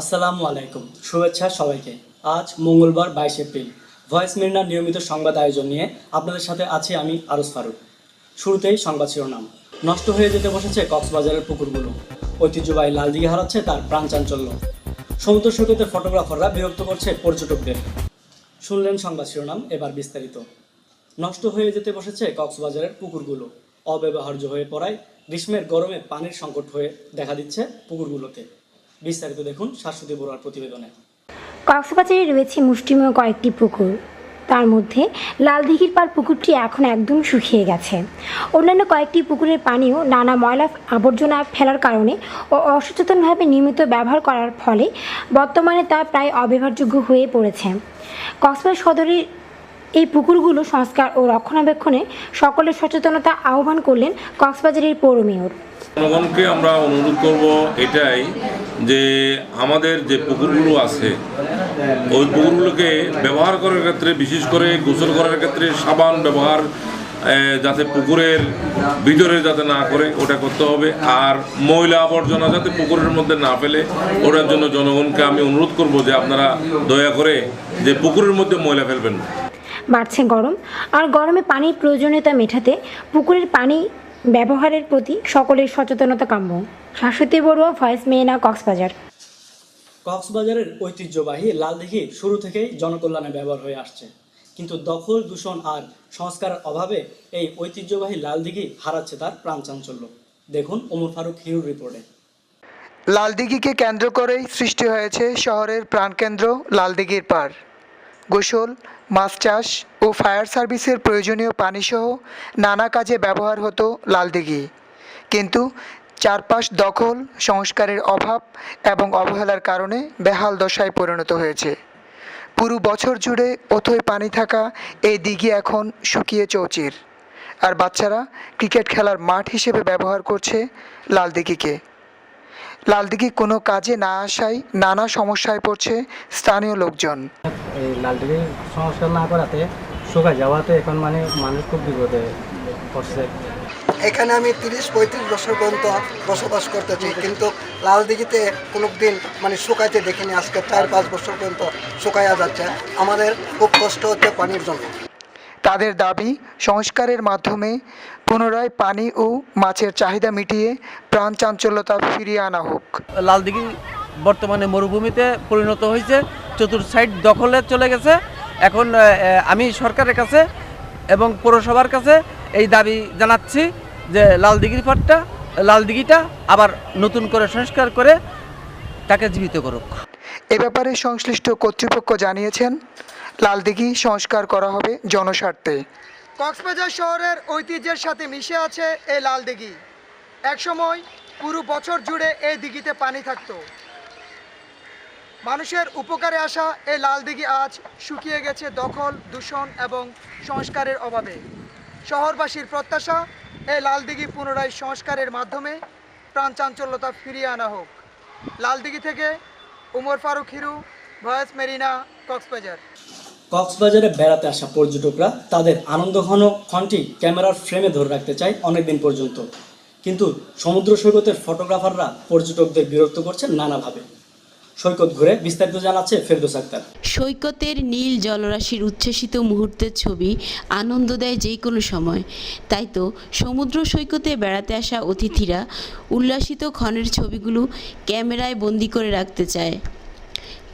আসসালামু আলাইকুম। শুভেচ্ছা সবাইকে। আজ মঙ্গলবার বাইশ এপ্রিল। ভয়েস মিরনার নিয়মিত সংবাদ আয়োজন নিয়ে আপনাদের সাথে আছি আমি আরস ফারুক। শুরুতেই সংবাদ শিরোনাম। নষ্ট হয়ে যেতে বসেছে কক্সবাজারের পুকুরগুলো। ঐতিহ্যবাহী লালদিঘি হারাচ্ছে তার প্রাণ চাঞ্চল্য। সমুদ্র সৈকতে ফটোগ্রাফাররা বিরক্ত করছে পর্যটকদের। শুনলেন সংবাদ শিরোনাম, এবার বিস্তারিত। নষ্ট হয়ে যেতে বসেছে কক্সবাজারের পুকুরগুলো। অব্যবহার্য হয়ে পড়ায় গ্রীষ্মের গরমে পানির সংকট হয়ে দেখা দিচ্ছে পুকুরগুলোতে। বিস্তারিত দেখুন শাশ্বতী বড়ুয়ার প্রতিবেদনে। কক্সবাজারে রয়েছে মুষ্টিমেয় কয়েকটি পুকুর। তার মধ্যে লালদিঘির পার পুকুরটি এখন একদম শুকিয়ে গেছে। অন্যান্য কয়েকটি পুকুরের পানিও নানা ময়লা আবর্জনা ফেলার কারণে ও অসচেতনভাবে নিয়মিত ব্যবহার করার ফলে বর্তমানে তা প্রায় অব্যবহারযোগ্য হয়ে পড়েছে। কক্সবাজার সদরের এই পুকুরগুলো সংস্কার ও রক্ষণাবেক্ষণে সকলের সচেতনতা আহ্বান করলেন কক্সবাজারের পৌর মেয়র। জনগণকে আমরা অনুরোধ করব এটাই যে আমাদের যে পুকুরগুলো আছে, ওই পুকুরগুলোকে ব্যবহার করার ক্ষেত্রে, বিশেষ করে গোসল করার ক্ষেত্রে সাবান ব্যবহার যাতে পুকুরের ভিতরে যাতে না করে, ওটা করতে হবে। আর ময়লা আবর্জনা যাতে পুকুরের মধ্যে না ফেলে, ওটার জন্য জনগণকে আমি অনুরোধ করব যে আপনারা দয়া করে যে পুকুরের মধ্যে ময়লা ফেলবেন না। বাড়ছে গরম। আর গরমে পানির প্রয়োজনীয়তা মেটাতে পুকুরের পানি ব্যবহারের প্রতি সকলের সচেতনতা কাম্য। শাশ্বতী বড়ুয়া ভয়েস মেয়েনা কক্সবাজার। কক্সবাজারের ঐতিহ্যবাহী লালদিঘি শুরু থেকেই জনকল্যাণে ব্যবহার হয়ে আসছে। কিন্তু দখল দূষণ আর সংস্কারের অভাবে এই ঐতিহ্যবাহী লালদিঘি হারাচ্ছে তার প্রাণ চাঞ্চল্য। দেখুন ওমর ফারুক হিরুর রিপোর্টে। লালদিঘিকে কেন্দ্র করেই সৃষ্টি হয়েছে শহরের প্রাণকেন্দ্র লালদিঘির পার। গোসল মাছ চাষ ও ফায়ার সার্ভিসের প্রয়োজনীয় পানিসহ নানা কাজে ব্যবহার হতো লালদিঘি। কিন্তু চারপাশ দখল, সংস্কারের অভাব এবং অবহেলার কারণে বেহাল দশায় পরিণত হয়েছে। পুরো বছর জুড়ে অথই পানি থাকা এই দিঘি এখন শুকিয়ে চৌচির। আর বাচ্চারা ক্রিকেট খেলার মাঠ হিসেবে ব্যবহার করছে লালদিঘিকে। লালদিঘি কোনো কাজে না আসায় নানা সমস্যায় পড়ছে স্থানীয় লোকজন। এই লালটিকে সংস্কার না করাতে শুকায় যাওয়াতে এখন মানে মানুষ খুব বিপদে পড়ছে। এখানে আমি তিরিশ পঁয়ত্রিশ বছর পর্যন্ত বসবাস করতেছি কিন্তু লালদিঘিতে কোনো দিন মানে শুকাইতে দেখিনি আজকে চার পাঁচ বছর পর্যন্ত শুকাইয়া যাচ্ছে। আমাদের খুব কষ্ট হচ্ছে পানির জন্য। তাদের দাবি সংস্কারের মাধ্যমে পুনরায় পানি ও মাছের চাহিদা মিটিয়ে প্রাণ চাঞ্চল্যতা ফিরিয়ে আনা হোক। লালদিঘি বর্তমানে মরুভূমিতে পরিণত হয়েছে চতুর সাইড দখলে চলে গেছে। এখন আমি সরকারের কাছে এবং পৌরসভার কাছে এই দাবি জানাচ্ছি যে লালদিঘির পাটটা লালদিঘিটা আবার নতুন করে সংস্কার করে তাকে জীবিত করুক। এ ব্যাপারে সংশ্লিষ্ট কর্তৃপক্ষ জানিয়েছেন লালদিঘি সংস্কার করা হবে জনস্বার্থে। কক্সবাজার শহরের ঐতিহ্যের সাথে মিশে আছে এই লাল দিঘি একসময় পুরো বছর জুড়ে এই দিঘিতে পানি থাকতো। মানুষের উপকারে আসা এই লাল দিঘি আজ শুকিয়ে গেছে দখল, দূষণ এবং সংস্কারের অভাবে। শহরবাসীর প্রত্যাশা, এই লাল দিঘি পুনরায় সংস্কারের মাধ্যমে প্রাণ চাঞ্চল্যতা ফিরিয়ে আনা হোক। লালদিঘি থেকে উমর ফারুক হিরু, ভয়েস মেরিনা, কক্সবাজার। কক্সবাজারে বেড়াতে আসা পর্যটকরা তাদের আনন্দঘন ক্ষণটি ক্যামেরার ফ্রেমে ধরে রাখতে চায় অনেকদিন পর্যন্ত। কিন্তু সমুদ্র সৈকতের ফটোগ্রাফাররা পর্যটকদের বিরক্ত করছেন নানাভাবে। সৈকত ঘুরে বিস্তারিত জানাচ্ছে ফেরদোস আক্তার। সৈকতের নীল জলরাশির উচ্ছ্বসিত মুহূর্তের ছবি আনন্দ দেয় যে কোনো সময়। তাই তো সমুদ্র সৈকতে বেড়াতে আসা অতিথিরা উল্লাসিত ক্ষণের ছবিগুলো ক্যামেরায় বন্দি করে রাখতে চায়।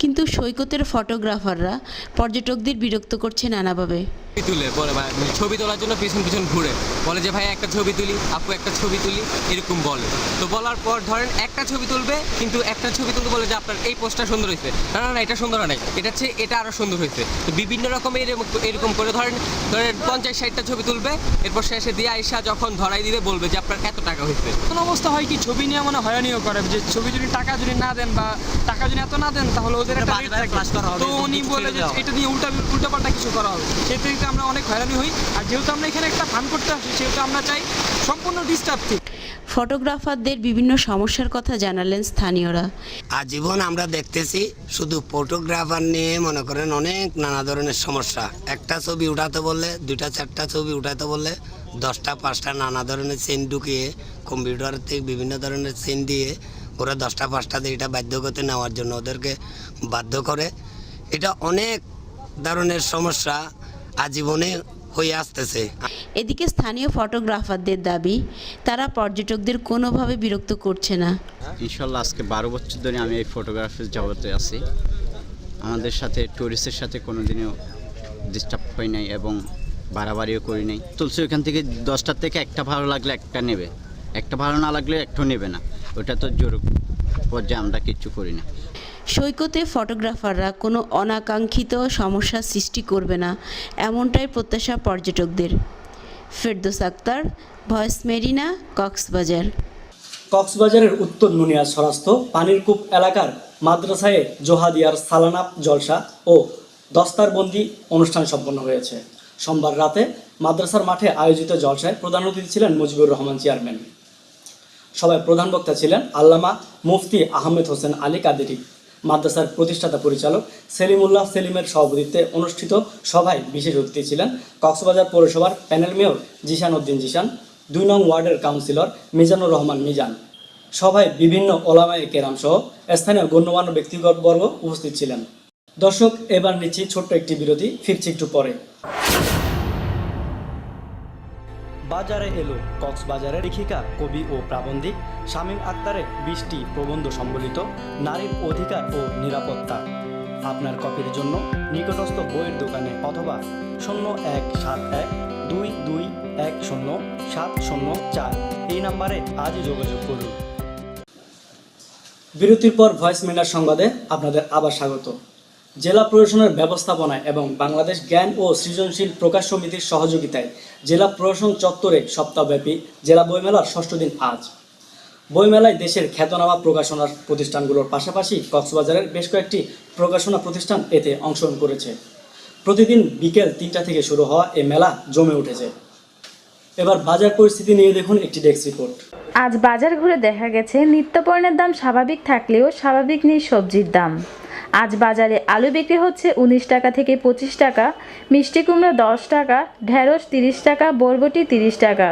কিন্তু সৈকতের ফটোগ্রাফাররা পর্যটকদের বিরক্ত করছে নানাভাবে। ছবি তুলে বলে মানে ছবি তোলার জন্য পিছন পিছন ঘুরে। বলে যে ভাই একটা ছবি তুলি আপু একটা ছবি তুলি এরকম বলে। তো বলার পর ধরেন একটা ছবি তুলবে কিন্তু একটা ছবি তুলতে বলে যে আপনার এই পোস্টটা সুন্দর হয়েছে। না না না এটা সুন্দর নাই। এটা হচ্ছে এটা আরও সুন্দর হয়েছে। তো বিভিন্ন রকমের এরকম এরকম করে ধরেন ধরেন পঞ্চাশ ষাটটা ছবি তুলবে এরপর শেষে দিয়ে আইসা যখন ধরাই দিবে বলবে যে আপনার এত টাকা হয়েছে। কোন অবস্থা হয় কি ছবি নিয়ে মানে হয়রানিও করে যে ছবি যদি টাকা যদি না দেন বা টাকা যদি এত না দেন তাহলে ওদের একটা flash করা হবে, তো উনি বলে যে এটা নিয়ে উল্টা উল্টা পাল্টা কিছু করা হবে। সেক্ষেত্রে আমরা অনেক হয়রানি হই। আর যেহেতু আমরা এখানে একটা ফান করতে আসি সেহেতু আমরা চাই সম্পূর্ণ ডিস্টার্ব থেকে ফটোগ্রাফারদের বিভিন্ন সমস্যার কথা জানালেন স্থানীয়রা। আজীবন আমরা দেখতেছি শুধু ফটোগ্রাফার নিয়ে মনে করেন অনেক নানা ধরনের সমস্যা। একটা ছবি উঠাতে বললে দুইটা চারটা ছবি উঠাতে বললে দশটা পাঁচটা নানা ধরনের চেন ঢুকিয়ে কম্পিউটার থেকে বিভিন্ন ধরনের চেন দিয়ে ওরা দশটা পাঁচটা দিয়ে এটা বাধ্য করতে নেওয়ার জন্য ওদেরকে বাধ্য করে। এটা অনেক ধরনের সমস্যা আজীবনে হয়ে আসতেছে। এদিকে স্থানীয় ফটোগ্রাফারদের দাবি তারা পর্যটকদের কোনোভাবে বিরক্ত করছে না। ইনশাল্লাহ আজকে বারো বছর ধরে আমি এই ফটোগ্রাফির জগতে আছি। আমাদের সাথে ট্যুরিস্টের সাথে কোনো দিনও ডিস্টার্ব হয় নাই এবং বাড়াবাড়িও করি নাই। তুলসী ওখান থেকে দশটার থেকে একটা ভালো লাগলে একটা নেবে। একটা ভালো না লাগলে একটাও নেবে না। ওটা তো জোর পর্যায়ে আমরা কিচ্ছু করি না। সৈকতে ফটোগ্রাফাররা কোনো অনাকাঙ্ক্ষিত সমস্যার সৃষ্টি করবে না, এমনটাই প্রত্যাশা পর্যটকদের। Ferdous Akter, voice Marina, Cox's Bazar. কক্সবাজারের উত্তর নুনিয়া পানির কূপ এলাকার মাদ্রাসায় জোহাদিয়ার সালানা জলসা ও দস্তারবন্দি অনুষ্ঠান সম্পন্ন হয়েছে। সোমবার রাতে মাদ্রাসার মাঠে আয়োজিত জলসায় প্রধান অতিথি ছিলেন মুজিবুর রহমান চেয়ারম্যান। সবাই প্রধান বক্তা ছিলেন আল্লামা মুফতি আহমেদ হোসেন আলী কাদেরি। মাদ্রাসার প্রতিষ্ঠাতা পরিচালক সেলিমুল্লাহ সেলিমের সভাপতিত্বে অনুষ্ঠিত সভায় বিশেষ অতিথি ছিলেন কক্সবাজার পৌরসভার প্যানেল মেয়র জিশান উদ্দিন জিশান, দুই নং ওয়ার্ডের কাউন্সিলর মিজানুর রহমান মিজান। সভায় বিভিন্ন ওলামায়ে কেরাম সহ স্থানীয় গণ্যমান্য ব্যক্তিবর্গ উপস্থিত ছিলেন। দর্শক, এবার নিচ্ছি ছোট্ট একটি বিরতি, ফিরছি একটু পরে। বাজারে এলো। কক্সবাজারের লেখিকা কবি ও প্রাবন্ধিক শামীম আক্তারের বিশটি প্রবন্ধ সম্বলিত নারীর অধিকার ও নিরাপত্তা। আপনার কপির জন্য নিকটস্থ বইয়ের দোকানে অথবা শূন্য এক সাত এক দুই দুই এক শূন্য সাত শূন্য চার এই নাম্বারে আজই যোগাযোগ করুন। বিরতির পর ভয়েস মিনার সংবাদে আপনাদের আবার স্বাগত। জেলা প্রশাসনের ব্যবস্থাপনায় এবং বাংলাদেশ জ্ঞান ও সৃজনশীল প্রকাশ সমিতির সহযোগিতায় জেলা প্রশাসন চত্বরে সপ্তাহব্যাপী জেলা বইমেলার ষষ্ঠ দিন আজ। বইমেলায় দেশের খ্যাতনামা প্রকাশনার প্রতিষ্ঠানগুলোর পাশাপাশি কক্সবাজারের বেশ কয়েকটি প্রকাশনা প্রতিষ্ঠান এতে অংশগ্রহণ করেছে। প্রতিদিন বিকেল তিনটা থেকে শুরু হওয়া এ মেলা জমে উঠেছে। এবার বাজার পরিস্থিতি নিয়ে দেখুন একটি ডেস্ক রিপোর্ট। আজ বাজার ঘুরে দেখা গেছে, নিত্যপণ্যের দাম স্বাভাবিক থাকলেও স্বাভাবিক নেই সবজির দাম। আজ বাজারে আলু বিক্রি হচ্ছে উনিশ টাকা থেকে পঁচিশ টাকা, মিষ্টি কুমড়া দশ টাকা, ঢেঁড়স তিরিশ টাকা, বরবটি তিরিশ টাকা।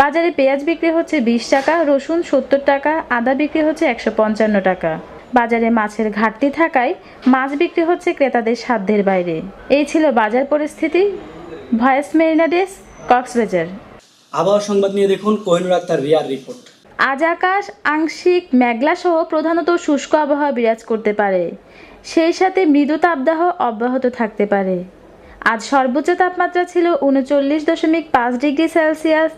বাজারে পেঁয়াজ বিক্রি হচ্ছে বিশ টাকা, রসুন সত্তর টাকা, আদা বিক্রি হচ্ছে একশো পঞ্চান্ন টাকা। বাজারে মাছের ঘাটতি থাকায় মাছ বিক্রি হচ্ছে ক্রেতাদের সাধ্যের বাইরে। এই ছিল বাজার পরিস্থিতি। ভয়েস মেরিনাডেস কক্সবাজার। আবহাওয়া সংবাদ নিয়ে দেখুন কোহিনুর আক্তার রিয়ার রিপোর্ট। আজ আকাশ, আংশিক মেঘলা সহ প্রধানত শুষ্ক আবহাওয়া বিরাজ করতে পারে। সেই সাথে মৃদু তাপদাহ অব্যাহত থাকতে পারে। আজ সর্বোচ্চ তাপমাত্রা ছিল উনচল্লিশ দশমিক পাঁচ ডিগ্রি সেলসিয়াস।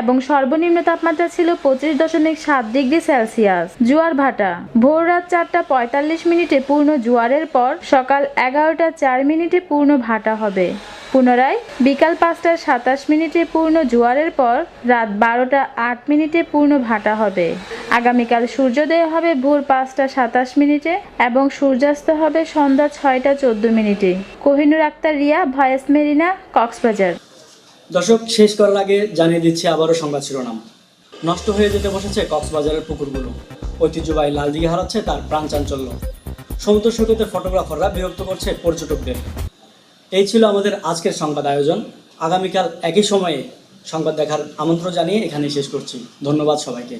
এবং সর্বনিম্ন তাপমাত্রা ছিল পঁচিশ দশমিক সাত ডিগ্রি সেলসিয়াস। জোয়ার ভাটা। ভোর রাত চারটা পঁয়তাল্লিশ মিনিটে পূর্ণ জোয়ারের পর সকাল এগারোটা চার মিনিটে পূর্ণ ভাটা হবে। পুনরায় বিকাল পাঁচটা সাতাশ মিনিটে পূর্ণ জোয়ারের পর রাত বারোটা আট মিনিটে পূর্ণ ভাটা হবে। আগামীকাল সূর্যোদয় হবে ভোর পাঁচটা সাতাশ মিনিটে এবং সূর্যাস্ত হবে সন্ধ্যা ছয়টা চোদ্দ মিনিটে। Kohinoor Akter Riya, voice Marina, Cox's Bazar. দর্শক, শেষ করার আগে জানিয়ে দিচ্ছি আবারও সংবাদ শিরোনাম। নষ্ট হয়ে যেতে বসেছে কক্সবাজারের পুকুরগুলো। ঐতিহ্যবাহী লাল দিঘি হারাচ্ছে তার প্রাণ চাঞ্চল্য। সমুদ্র সৈকতের ফটোগ্রাফাররা বিরক্ত করছে পর্যটকদের। এই ছিল আমাদের আজকের সংবাদ আয়োজন। আগামীকাল একই সময়ে সংবাদ দেখার আমন্ত্রণ জানিয়ে এখানেই শেষ করছি। ধন্যবাদ সবাইকে।